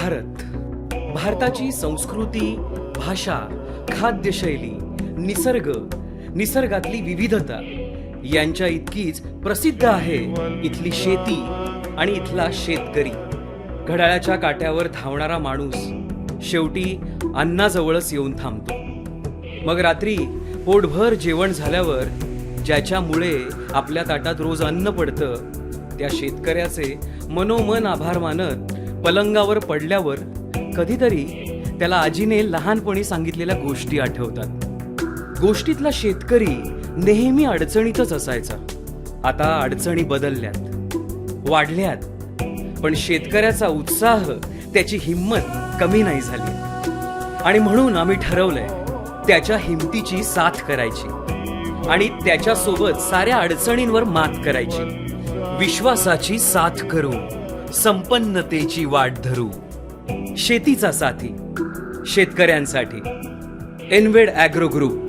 भारत भारताची संस्कृती भाषा खाद्यशैली निसर्ग निसर्गातली विविधता यांच्या इतकीच प्रसिद्ध आहे इथली शेती आणि इथला शेतकरी. घड्याळाच्या काट्यावर धावणारा माणूस शेवटी अन्नाजवळच येऊन थांबतो. मग रात्री पोटभर जेवण झाल्यावर ज्याच्यामुळे आपल्या ताटात रोज अन्न पडतं त्या शेतकऱ्याचे मनोमन आभार मानत पलंगावर पडल्यावर कधीतरी त्याला आजीने लहानपणी सांगितलेल्या गोष्टी आठवतात. गोष्टीतला शेतकरी नेहमी अडचणीतच असायचा. आता अडचणी बदलल्यात. वाढल्यात. पण शेतकऱ्याचा उत्साह त्याची हिंमत कमी नाही झाली. आणि म्हणून आम्ही ठरवलंय त्याच्या हिमतीची साथ करायची. आणि त्याच्यासोबत साऱ्या अडचणींवर मात करायची. विश्वासाची साथ करू संपन्नतेची वाट धरू. शेतीचा साथी शेतकऱ्यांसाठी. एनवेड ॲग्रो ग्रुप.